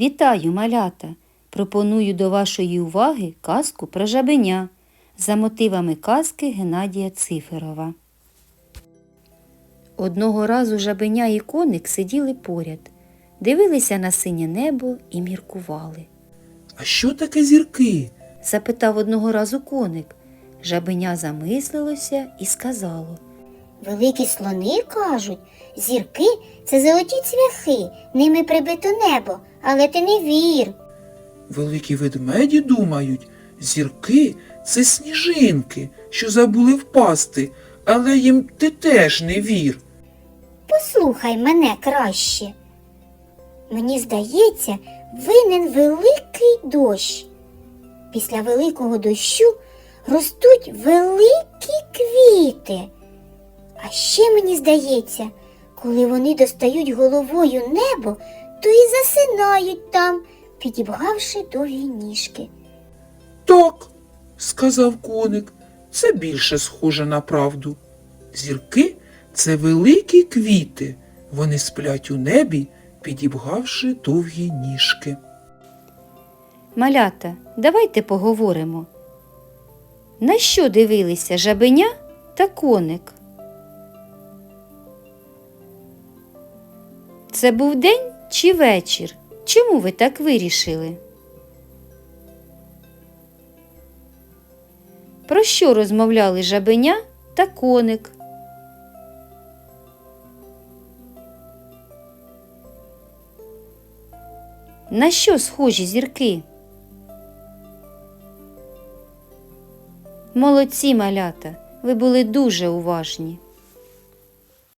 Вітаю, малята! Пропоную до вашої уваги казку про жабеня за мотивами казки Геннадія Циферова. Одного разу жабеня і коник сиділи поряд, дивилися на синє небо і міркували. А що таке зірки? Запитав одного разу коник. Жабеня замислилося і сказало. Великі слони кажуть, зірки це золоті цвяхи, ними прибито небо, але ти не вір. Великі ведмеді думають, зірки це сніжинки, що забули впасти, але їм ти теж не вір. Послухай мене краще. Мені здається, винен великий дощ. Після великого дощу ростуть великі квіти. А ще мені здається, коли вони достають головою небо, то і засинають там, підібгавши довгі ніжки. Так, сказав коник, це більше схоже на правду. Зірки це великі квіти. Вони сплять у небі, підібгавши довгі ніжки. Малята, давайте поговоримо. На що дивилися жабеня та коник? Це був день чи вечір? Чому ви так вирішили? Про що розмовляли жабеня та коник? На що схожі зірки? Молодці малята, ви були дуже уважні.